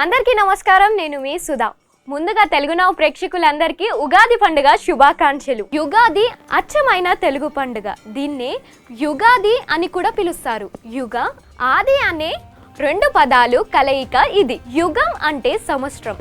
అందరికీ నమస్కారం నేను మీ సుధా. ముందుగా తెలుగు నవ్వు ప్రేక్షకులందరికీ ఉగాది పండుగ శుభాకాంక్షలు. యుగాది అచ్చమైన తెలుగు పండుగ. దీన్నే యుగాది అని కూడా పిలుస్తారు. యుగ ఆది అనే రెండు పదాలు కలయిక ఇది. యుగం అంటే సంవత్సరం.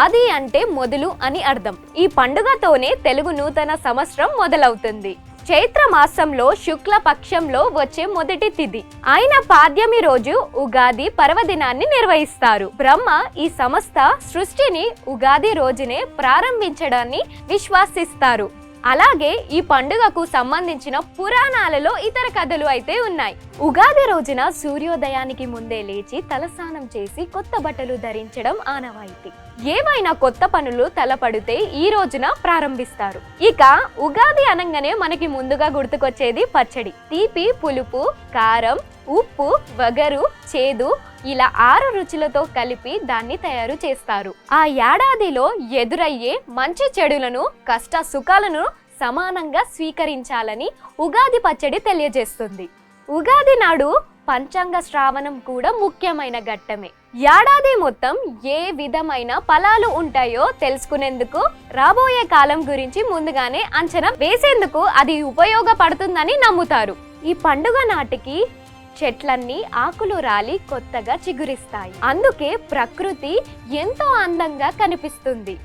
ఆది అంటే మొదలు అని అర్థం. ఈ పండుగతోనే తెలుగు నూతన సంవత్సరం మొదలవుతుంది. చైత్ర మాసంలో శుక్ల పక్షంలో వచ్చే మొదటి తిథి ఆయన పాద్యమి రోజు ఉగాది పర్వదినాన్ని నిర్వహిస్తారు. బ్రహ్మ ఈ సంస్థ సృష్టిని ఉగాది రోజునే ప్రారంభించడాన్ని విశ్వాసిస్తారు. అలాగే ఈ పండుగకు సంబంధించిన పురాణాలలో ఇతర కథలు అయితే ఉన్నాయి. ఉగాది రోజున సూర్యోదయానికి ముందే లేచి తలస్నానం చేసి కొత్త బట్టలు ధరించడం ఆనవాయితీ. ఏవైనా కొత్త పనులు తలపడితే ఈ రోజున ప్రారంభిస్తారు. ఇక ఉగాది అనగానే మనకి ముందుగా గుర్తుకొచ్చేది పచ్చడి. తీపి పులుపు కారం ఉప్పు వగరు చేదు ఇలా ఆరు రుచులతో కలిపి దాన్ని తయారు చేస్తారు. ఆ ఏడాదిలో ఎదురయ్యే మంచి చెడులను కష్ట సుఖాలను సమానంగా స్వీకరించాలని ఉగాది పచ్చడి తెలియజేస్తుంది. ఉగాది నాడు పంచాంగ శ్రావణం కూడా ముఖ్యమైన ఘట్టమే. ఏడాది మొత్తం ఏ విధమైన ఫలాలు ఉంటాయో తెలుసుకునేందుకు రాబోయే కాలం గురించి ముందుగానే అంచనా వేసేందుకు అది ఉపయోగపడుతుందని నమ్ముతారు. ఈ పండుగ నాటికి చెట్లన్నీ ఆకులు రాలి కొత్తగా చిగురిస్తాయి. అందుకే ప్రకృతి ఎంతో అందంగా కనిపిస్తుంది.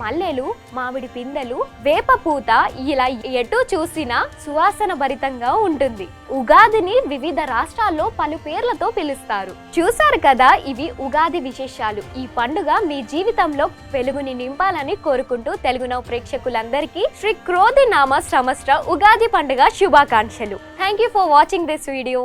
మల్లెలు మామిడి పిందెలు వేప పూత ఇలా ఎటు చూసినా సువాసన భరితంగా ఉంటుంది. ఉగాదిని వివిధ రాష్ట్రాల్లో పలు పేర్లతో పిలుస్తారు. చూశారు కదా ఇవి ఉగాది విశేషాలు. ఈ పండుగ మీ జీవితంలో వెలుగుని నింపాలని కోరుకుంటూ తెలుగు ప్రేక్షకులందరికీ శ్రీ క్రోధి నామ సంవత్సర ఉగాది పండుగ శుభాకాంక్షలు. Thank you for watching this video